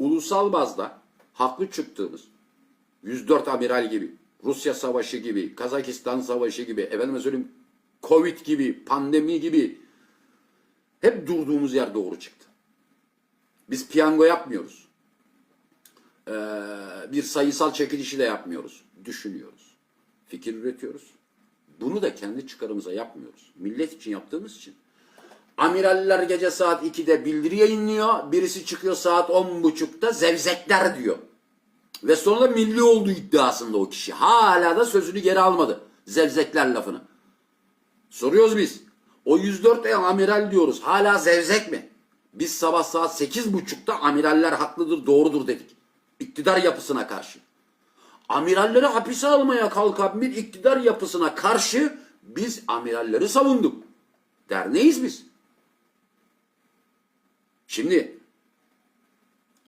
ulusal bazda haklı çıktığımız 104 amiral gibi, Rusya savaşı gibi, Kazakistan savaşı gibi, efendime söyleyeyim Covid gibi, pandemi gibi hep durduğumuz yer doğru çıktı. Biz piyango yapmıyoruz. Ee, bir sayısal çekilişi de yapmıyoruz. Düşünüyoruz. Fikir üretiyoruz. Bunu da kendi çıkarımıza yapmıyoruz. Millet için yaptığımız için. Amiraller gece saat 2'de bildiri yayınlıyor. Birisi çıkıyor saat 10.30'da zevzekler diyor. Ve sonra milli olduğu iddiasında o kişi. Hala da sözünü geri almadı. Zevzekler lafını. Soruyoruz biz. O 104 e amiral diyoruz. Hala zevzek mi? Biz sabah saat 8.30'da amiraller haklıdır, doğrudur dedik. İktidar yapısına karşı. Amiralleri hapise almaya kalkan bir iktidar yapısına karşı biz amiralleri savunduk. Derneğiz biz. Şimdi